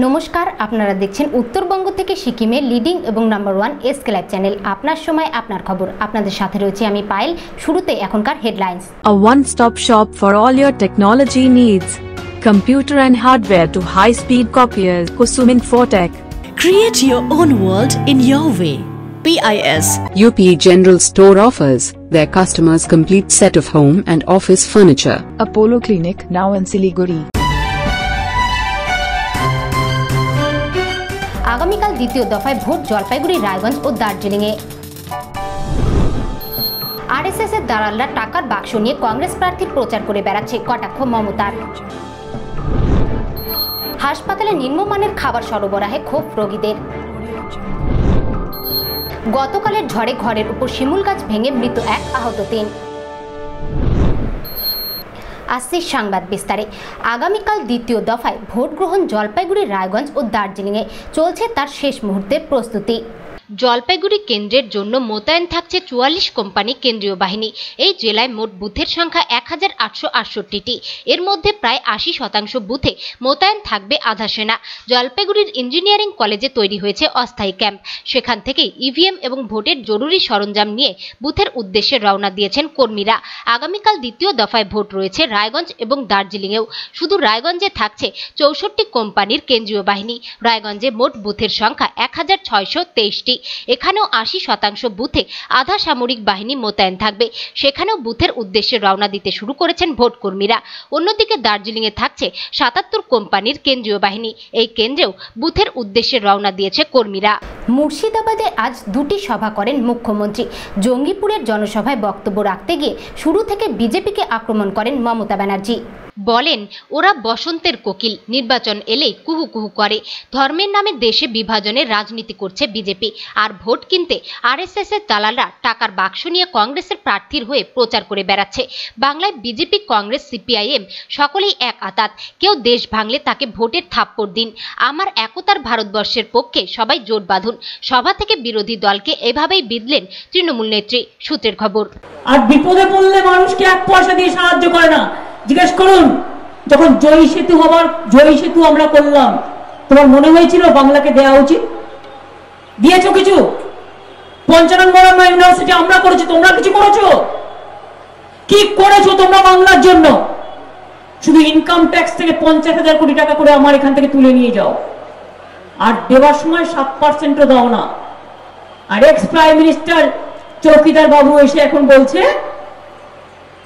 নমস্কার আপনারা দেখছেন উত্তরবঙ্গ থেকে সিকিমে লিডিং এবং number one S live channel আপনার সময় আপনার খবর। আপনাদের সাথে রয়েছে আমি পাইল শুরুতে এখনকার headlines one stop shop for all your technology needs computer and hardware to high speed copier কুসুমিন Fortech create your own world in your way PIS UP General Store offers their customers complete set of home and office furniture Apollo Clinic now in Siliguri আগামীকাল দ্বিতীয় দফায় vote Jalpaiguri, Raiganj ও দার্জিলিংয়ে। RSS এর দালালরা টাকার বাক্স নিয়ে কংগ্রেস প্রার্থীর প্রচার করে বেড়াচ্ছে কটাক্ষ মমতার। হাসপাতালে নিম্নমানের খাবার সরবরাহে ক্ষোভ রোগীদের। গতকালের ঝড়ে ঘরের উপর শিমুল গাছ ভেঙে মৃত এক আহত তিন। আসছে সংবাদ বিস্তারে। আগামীকাল দ্বিতীয় দফায় ভোট গ্রহণ জলপাইগুড়ি, রায়গঞ্জ ও দার্জিলিংয়ে চলছে তার শেষ মুহূর্তের প্রস্তুতি। জলপাইগুড়ি কেন্দ্রের জন্য মোতায়েন থাকছে চুয়াল্লিশ কোম্পানি কেন্দ্রীয় বাহিনী। এই জেলায় মোট বুথের সংখ্যা এক হাজার আটশো আটষট্টিটি। এর মধ্যে প্রায় আশি শতাংশ বুথে মোতায়েন থাকবে আধা সেনা। জলপাইগুড়ির ইঞ্জিনিয়ারিং কলেজে তৈরি হয়েছে অস্থায়ী ক্যাম্প। সেখান থেকেই ইভিএম এবং ভোটের জরুরি সরঞ্জাম নিয়ে বুথের উদ্দেশ্যে রওনা দিয়েছেন কর্মীরা। আগামীকাল দ্বিতীয় দফায় ভোট রয়েছে রায়গঞ্জ এবং দার্জিলিংয়েও। শুধু রায়গঞ্জে থাকছে চৌষট্টি কোম্পানির কেন্দ্রীয় বাহিনী। রায়গঞ্জে মোট বুথের সংখ্যা এক হাজার ছয়শো তেইশটি। এখানেও আশি শতাংশ বুথে আধা সামরিক বাহিনী মোতায়েন থাকবে। সেখানেও বুথের উদ্দেশ্যে রওনা দিতে শুরু করেছেন ভোট কর্মীরা। অন্যদিকে দার্জিলিংয়ে থাকছে সাতাত্তর কোম্পানির কেন্দ্রীয় বাহিনী। এই কেন্দ্রেও বুথের উদ্দেশ্যে রওনা দিয়েছে কর্মীরা। মুর্শিদাবাদে আজ দুটি সভা করেন মুখ্যমন্ত্রী। জঙ্গিপুরের জনসভায় বক্তব্য রাখতে গিয়ে শুরু থেকে বিজেপিকে আক্রমণ করেন মমতা ব্যানার্জি। বলেন, ওরা বসন্তের কোকিল। নির্বাচন এলেই কুহু কুহু করে। ধর্মের নামে দেশে বিভাজনের রাজনীতি করছে বিজেপি। আর ভোট কিনতে আরএসএস এর দালালরা টাকার বাক্স নিয়ে কংগ্রেসের প্রার্থীর হয়ে প্রচার করে বেড়াচ্ছে। বাংলায় বিজেপি, কংগ্রেস, সিপিআইএম সকলেই এক আতাত। কেউ দেশ ভাঙলে তাকে ভোটের থাপ্পড় দিন। আমার একতার ভারতবর্ষের পক্ষে সবাই জোট বাঁধুন। সভা থেকে বিরোধী দলকে এভাবেই বিদলেন তৃণমূল নেত্রী সূত্রের খবর। আর বিপদে পড়লে মানুষকে এক পয়সা দিয়ে সাহায্য করে না। জিজ্ঞেস করুন, যখন জয়ী সেতু হবার, জয়ী সেতু আমরা করলাম, তোমার মনে হয়েছিল বাংলাকে দেওয়া উচিত? দিয়েছ কিছু? পঞ্চানন ইউনিভার্সিটি আমরা করেছি, তোমরা কিছু করেছ? কি করেছ তোমরা বাংলার জন্য? শুধু ইনকাম ট্যাক্স থেকে পঞ্চাশ হাজার কোটি টাকা করে আমার এখান থেকে তুলে নিয়ে যাও। আর দেওয়ার সময় সাত পার্সেন্টও দাও না। আর এক্স প্রাইম মিনিস্টার চৌকিদার বাবু এসে এখন বলছে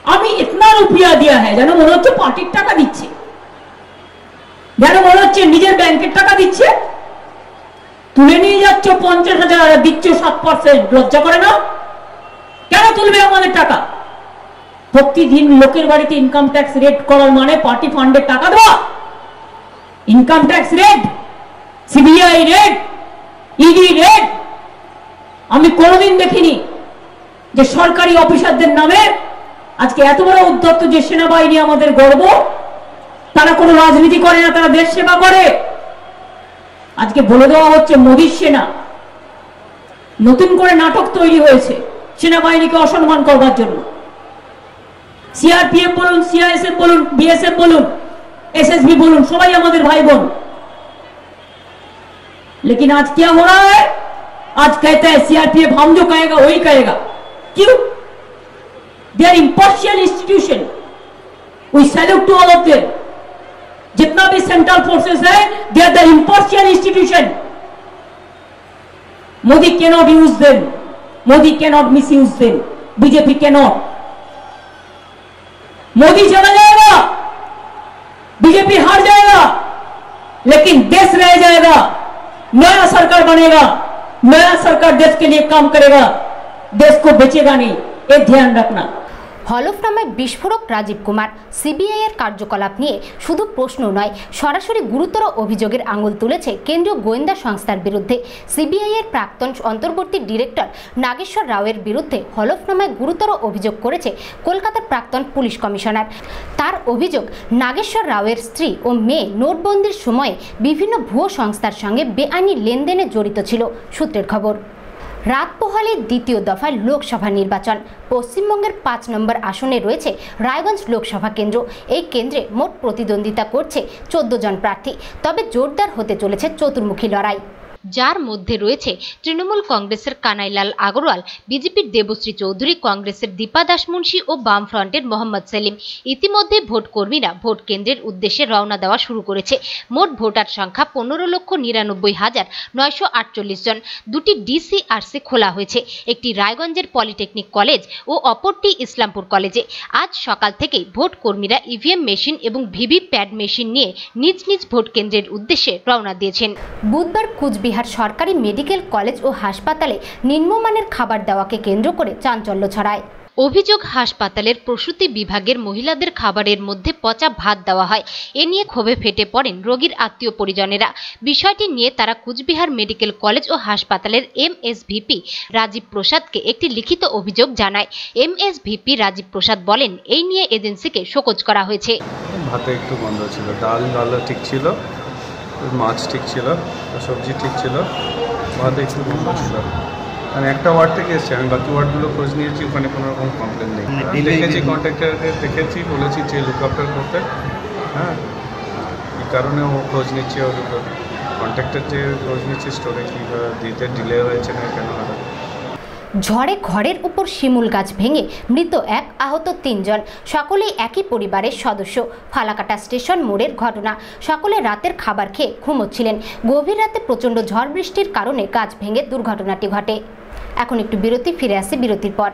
আমি ইতনা রুপিয়া দেওয়া হ্যাঁ যেন মনে হচ্ছে পার্টির টাকা দিচ্ছে যেন মনে হচ্ছে নিজের ব্যাংকের টাকা দিচ্ছে তুলে নিয়ে যাচ্ছ পঞ্চাশ হাজার আর দিচ্ছ সাত পার্সেন্ট লজ্জা করে না কেন তুলবে আমাদের টাকা প্রতিদিন লোকের বাড়িতে ইনকাম ট্যাক্স রেট করার মানে পার্টি ফান্ডের টাকা দেওয়া। Income tax raid CBI raid ED raid আমি কোনোদিন দেখিনি যে সরকারি অফিসারদের নামে আজকে এত বড় উদ্যত্ত যে সেনাবাহিনী আমাদের গর্ব তারা কোনো রাজনীতি করে না তারা দেশ সেবা করে আজকে বলে দেওয়া হচ্ছে মোদীর সেনা নতুন করে নাটক তৈরি হয়েছে সেনাবাহিনীকে অসম্মান করবার জন্য সিআরপিএফ বলুন সিআইএসএফ বলুন বিএসএফ বলুন एसएसबी बोलूं सबाई हमारे भाई बोन लेकिन आज क्या हो रहा है आज कहता है सीआरपीएफ हम जो कहेगा वही कहेगा क्यों they are impartial institution we salute to all of them जितना भी सेंट्रल फोर्सेस है they are the impartial institution Modi cannot use them Modi cannot misuse them BJP cannot Modi चला जाएगा. बीजेपी हार जाएगा. लेकिन देश रह जाएगा. नया सरकार बनेगा. नया सरकार देश के लिए काम करेगा. देश को बेचेगा नहीं. ये ध्यान रखना. হলফনামায় বিস্ফোরক রাজীব কুমার। সিবিআই এর কার্যকলাপ নিয়ে শুধু প্রশ্ন নয়, সরাসরি গুরুতর অভিযোগের আঙুল তুলেছে কেন্দ্রীয় গোয়েন্দা সংস্থার বিরুদ্ধে। সিবিআই এর প্রাক্তন অন্তর্বর্তী ডিরেক্টর নাগেশ্বর রাওয়ের বিরুদ্ধে হলফনামায় গুরুতর অভিযোগ করেছে কলকাতার প্রাক্তন পুলিশ কমিশনার। তার অভিযোগ, নাগেশ্বর রাওয়ের স্ত্রী ও মেয়ে নোটবন্দির সময়ে বিভিন্ন ভুয়ো সংস্থার সঙ্গে বেআইনি লেনদেনে জড়িত ছিল। সূত্রের খবর। রাত পোহালে দ্বিতীয় দফায় লোকসভা নির্বাচন। পশ্চিমবঙ্গের পাঁচ নম্বর আসনে রয়েছে রায়গঞ্জ লোকসভা কেন্দ্র। এই কেন্দ্রে মোট প্রতিদ্বন্দ্বিতা করছে চোদ্দ জন প্রার্থী। তবে জোরদার হতে চলেছে চতুর্মুখী লড়াই। যার মধ্যে রয়েছে তৃণমূল কংগ্রেসের কানাইলাল আগরওয়াল, বিজেপির দেবশ্রী চৌধুরী, কংগ্রেসের দীপা দাস মুন্সি ও বামফ্রন্টের মোহাম্মদ সেলিম। ইতিমধ্যে ভোট কর্মীরা ভোট কেন্দ্রের উদ্দেশ্যে রওনা দেওয়া শুরু করেছে। মোট ভোটার সংখ্যা পনেরো লক্ষ নিরানব্বই হাজার নয়শো আটচল্লিশ জন। দুটি ডিসিআরসি খোলা হয়েছে। একটি রায়গঞ্জের পলিটেকনিক কলেজ ও অপরটি ইসলামপুর কলেজে। আজ সকাল থেকেই ভোট কর্মীরা ইভিএম মেশিন এবং ভিভি প্যাড মেশিন নিয়ে নিজ নিজ ভোট কেন্দ্রের উদ্দেশ্যে রওনা দিয়েছেন। বুধবার কুচবিহার সরকারি মেডিকেল কলেজ ও হাসপাতালে নিম্নমানের খাবার দেওয়াকে কেন্দ্র করে চাঞ্চল্য ছড়ায়। অভিযোগ হাসপাতালের প্রসূতি বিভাগের মহিলাদের খাবারের মধ্যে পচা ভাত দেওয়া হয়। এ নিয়ে ক্ষোভে ফেটে পড়েন রোগীর আত্মীয় পরিজনেরা। বিষয়টি নিয়ে তারা কুচবিহার মেডিকেল কলেজ ও হাসপাতালের এমএসভিপি রাজীব প্রসাদকে একটি লিখিত অভিযোগ জানায়। এমএসভিপি রাজীব প্রসাদ বলেন এই নিয়ে এজেন্সিকে শোকজ করা হয়েছে। ভাতে একটু গন্ধ ছিল ডাল ডালও ঠিক ছিল। মাছ ঠিক ছিল সবজি ঠিক ছিল ভাতে একটু ভালো ছিল। মানে একটা ওয়ার্ড থেকে এসছে আমি বাকি ওয়ার্ডগুলো খোঁজ নিয়েছি ওখানে কোনো রকম কমপ্লেন নেই। আমি দেখেছি কন্ট্রাক্টারকে দেখেছি বলেছি যে লুক আফটার করতে। হ্যাঁ এই কারণে ও খোঁজ নিচ্ছে ওর কন্ট্রাক্টার যে খোঁজ নিচ্ছে স্টোরে কী দিতে ডিলে হয়েছে না কেন হলো ঝড়ে ঘরের উপর শিমুল গাছ ভেঙে মৃত এক আহত তিনজন। সকলেই একই পরিবারের সদস্য। ফালাকাটা স্টেশন মোড়ের ঘটনা। সকলে রাতের খাবার খেয়ে ঘুমোচ্ছিলেন। গভীর রাতে প্রচণ্ড ঝড় বৃষ্টির কারণে গাছ ভেঙে দুর্ঘটনাটি ঘটে। এখন একটু বিরতি, ফিরে আসে বিরতির পর।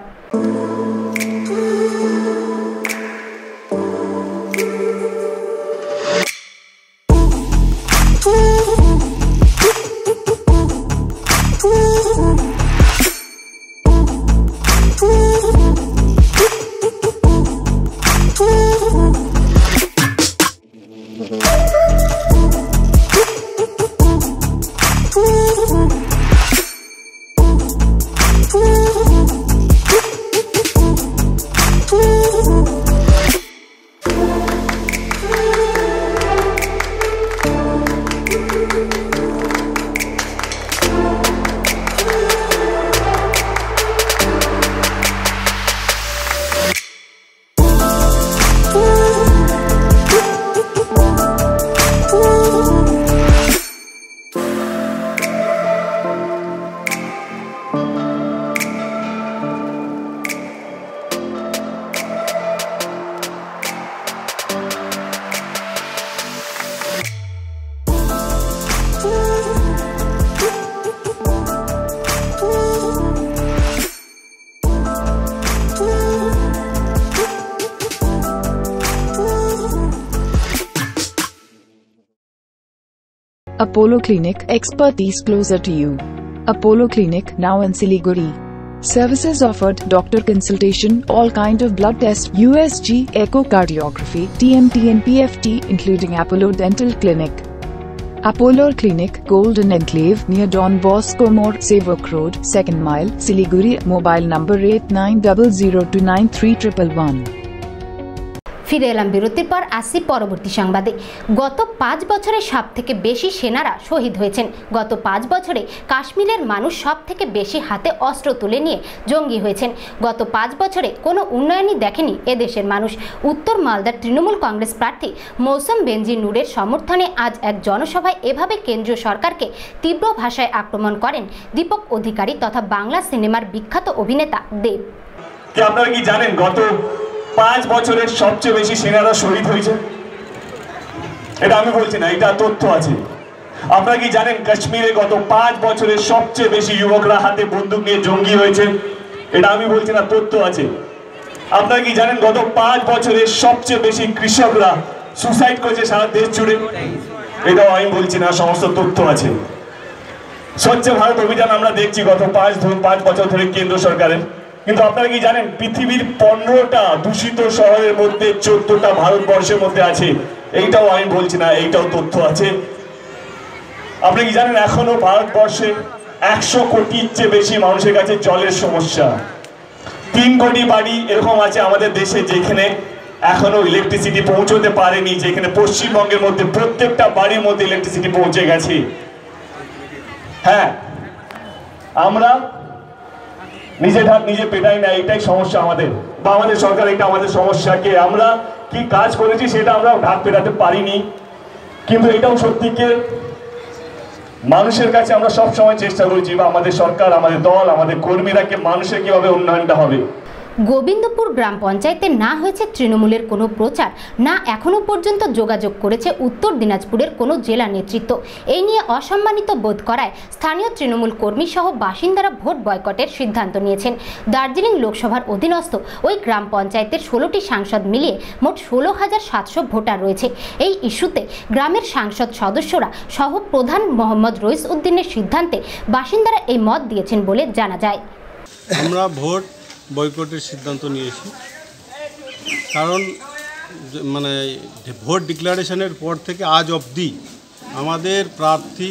Apollo Clinic, expertise closer to you. Apollo Clinic, now in Siliguri. Services offered doctor consultation, all kind of blood test, USG, echocardiography, TMT and PFT, including Apollo Dental Clinic. Apollo Clinic, Golden Enclave, near Don Bosco More, Savok Road, 2nd mile, Siliguri, mobile number 8900293111. ফিরে এলাম বিরতির পর আসি পরবর্তী সংবাদে। গত পাঁচ বছরে সব থেকে বেশি সেনারা শহীদ হয়েছেন। গত পাঁচ বছরে কাশ্মীরের মানুষ সব থেকে বেশি হাতে অস্ত্র তুলে নিয়ে জঙ্গি হয়েছেন। গত পাঁচ বছরে কোনো উন্নয়নই দেখেনি এদেশের মানুষ। উত্তর মালদার তৃণমূল কংগ্রেস প্রার্থী মৌসুম বেনজি নূরের সমর্থনে আজ এক জনসভায় এভাবে কেন্দ্রীয় সরকারকে তীব্র ভাষায় আক্রমণ করেন দীপক অধিকারী তথা বাংলা সিনেমার বিখ্যাত অভিনেতা দেব। আপনারা কি জানেন গত পাঁচ বছরের সবচেয়ে বেশি সেনারা শহীদ হয়েছে। এটা আমি বলছি না, এটা তথ্য আছে। আপনারা কি জানেন কাশ্মীরে গত পাঁচ বছরের সবচেয়ে বেশি যুবকরা হাতে বন্দুক নিয়ে জঙ্গি হয়েছে? এটা আমি বলছি না, তথ্য আছে। আপনারা কি জানেন গত পাঁচ বছরের সবচেয়ে বেশি কৃষকরা সুসাইড করেছে সারা দেশ জুড়ে? এটাও আমি বলছি না, সমস্ত তথ্য আছে। স্বচ্ছ ভারত অভিযান আমরা দেখছি গত পাঁচ পাঁচ বছর ধরে কেন্দ্র সরকারের। কিন্তু আপনারা কি জানেন, পৃথিবীর পনেরোটা দূষিত শহরের মধ্যে চোদ্দটা ভারতবর্ষের মধ্যে আছে? এইটাও আমি বলছি না, এইটাও তথ্য আছে। আপনি কি জানেন, এখনও ভারতবর্ষে একশো কোটির চেয়ে বেশি মানুষের কাছে জলের সমস্যা। তিন কোটি বাড়ি এরকম আছে আমাদের দেশে যেখানে এখনও ইলেকট্রিসিটি পৌঁছতে পারেনি, যেখানে পশ্চিমবঙ্গের মধ্যে প্রত্যেকটা বাড়ির মধ্যে ইলেকট্রিসিটি পৌঁছে গেছে। হ্যাঁ আমরা নিজে ঢাক নিজে পেটাই না এটাই সমস্যা আমাদের। বা আমাদের সরকার এটা আমাদের সমস্যাকে আমরা কি কাজ করেছি সেটা আমরা ঢাক পেটাতে পারিনি। কিন্তু এটাও সত্যিকে মানুষের কাছে আমরা সব সময় চেষ্টা করেছি বা আমাদের সরকার, আমাদের দল, আমাদের কর্মীরা কে মানুষের কীভাবে উন্নয়নটা হবে? গোবিন্দপুর গ্রাম পঞ্চায়েতে না হয়েছে তৃণমূলের কোনো প্রচার, না এখনও পর্যন্ত যোগাযোগ করেছে উত্তর দিনাজপুরের কোনো জেলা নেতৃত্ব। এই নিয়ে অসম্মানিত বোধ করায় স্থানীয় তৃণমূল কর্মী সহ বাসিন্দারা ভোট বয়কটের সিদ্ধান্ত নিয়েছেন। দার্জিলিং লোকসভার অধীনস্থ ওই গ্রাম পঞ্চায়েতের ষোলোটি সাংসদ মিলিয়ে মোট ষোলো হাজার সাতশো ভোটার রয়েছে। এই ইস্যুতে গ্রামের সাংসদ সদস্যরা সহ প্রধান মোহাম্মদ রইস উদ্দিনের সিদ্ধান্তে বাসিন্দারা এই মত দিয়েছেন বলে জানা যায়। আমরা ভোট বয়কটের সিদ্ধান্ত নিয়েছি। কারণ মানে ভোট ডিক্লারেশনের পর থেকে আজ অবধি আমাদের প্রার্থী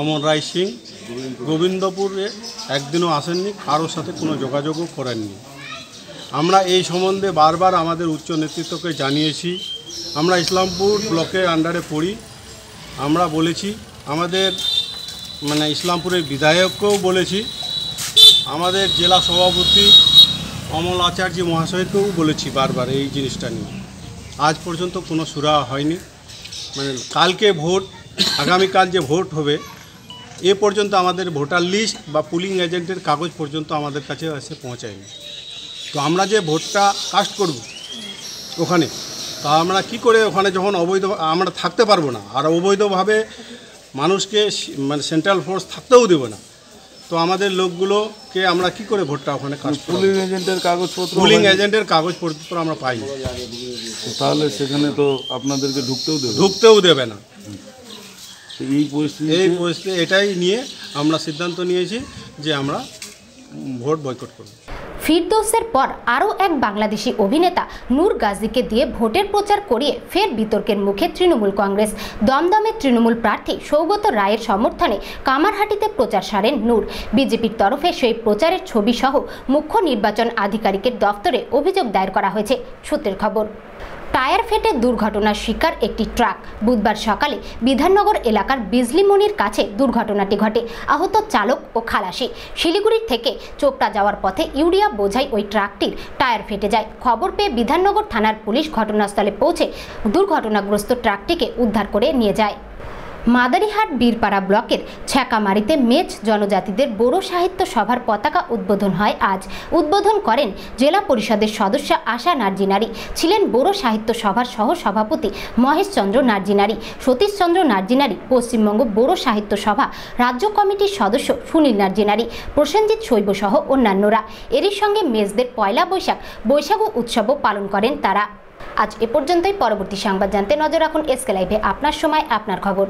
অমর রায় সিং গোবিন্দপুরে একদিনও আসেননি, কারোর সাথে কোনো যোগাযোগও করেননি। আমরা এই সম্বন্ধে বারবার আমাদের উচ্চ নেতৃত্বকে জানিয়েছি, আমরা ইসলামপুর ব্লকের আন্ডারে পড়ি, আমরা বলেছি, আমাদের মানে ইসলামপুরের বিধায়ককেও বলেছি আমাদের জেলা সভাপতি অমল আচার্য মহাশয়কেও বলেছি বারবার এই জিনিসটা নিয়ে। আজ পর্যন্ত কোনো সুরা হয়নি। মানে কালকে ভোট, আগামীকাল যে ভোট হবে, এ পর্যন্ত আমাদের ভোটার লিস্ট বা পুলিং এজেন্টের কাগজ পর্যন্ত আমাদের কাছে এসে পৌঁছায়নি। তো আমরা যে ভোটটা কাস্ট করব ওখানে, তা আমরা কি করে ওখানে যখন অবৈধ, আমরা থাকতে পারব না, আর অবৈধভাবে মানুষকে মানে সেন্ট্রাল ফোর্স থাকতেও দেবো না। তো আমাদের লোকগুলোকে আমরা কি করে ভোটটা ওখানে পুলিং এজেন্টের কাগজপত্র পুলিং এজেন্টের কাগজপত্র আমরা পাই। তাহলে সেখানে তো আপনাদেরকে ঢুকতেও দেবে ঢুকতেও দেবে না। এই পরিস্থিতি এই পরিস্থিতি এটাই নিয়ে আমরা সিদ্ধান্ত নিয়েছি যে আমরা ভোট বয়কট করব। ফিরদৌসের পর আরও এক বাংলাদেশি অভিনেতা নূর গাজীকে দিয়ে ভোটের প্রচার করিয়ে ফের বিতর্কের মুখে তৃণমূল কংগ্রেস। দমদমের তৃণমূল প্রার্থী সৌগত রায়ের সমর্থনে কামারহাটিতে প্রচার সারেন নূর। বিজেপির তরফে সেই প্রচারের ছবি সহ মুখ্য নির্বাচন আধিকারিকের দফতরে অভিযোগ দায়ের করা হয়েছে। সূত্রের খবর। টায়ার ফেটে দুর্ঘটনার শিকার একটি ট্রাক। বুধবার সকালে বিধাননগর এলাকার বিজলিমনির কাছে দুর্ঘটনাটি ঘটে। আহত চালক ও খালাসি। শিলিগুড়ির থেকে চোপটা যাওয়ার পথে ইউরিয়া বোঝাই ওই ট্রাকটির টায়ার ফেটে যায়। খবর পেয়ে বিধাননগর থানার পুলিশ ঘটনাস্থলে পৌঁছে দুর্ঘটনাগ্রস্ত ট্রাকটিকে উদ্ধার করে নিয়ে যায়। মাদারিহাট বীরপাড়া ব্লকের ছ্যাকামারিতে মেচ জনজাতিদের বড়ো সাহিত্য সভার পতাকা উদ্বোধন হয় আজ। উদ্বোধন করেন জেলা পরিষদের সদস্য আশা নার্জিনারি, ছিলেন বড়ো সাহিত্য সভার সহ সভাপতি মহেশচন্দ্র নার্জিনারি সতীশচন্দ্র নার্জিনারি, পশ্চিমবঙ্গ বড়ো সাহিত্য সভা, রাজ্য কমিটির সদস্য সুনীল নার্জিনারি, প্রসেনজিৎ শৈব সহ অন্যান্যরা। এরই সঙ্গে মেজদের পয়লা বৈশাখ বৈশাখু উৎসবও পালন করেন তারা। আজ এ পর্যন্তই, পরবর্তী সংবাদ জানতে নজর রাখুন এসকে লাইভে। আপনার সময়, আপনার খবর।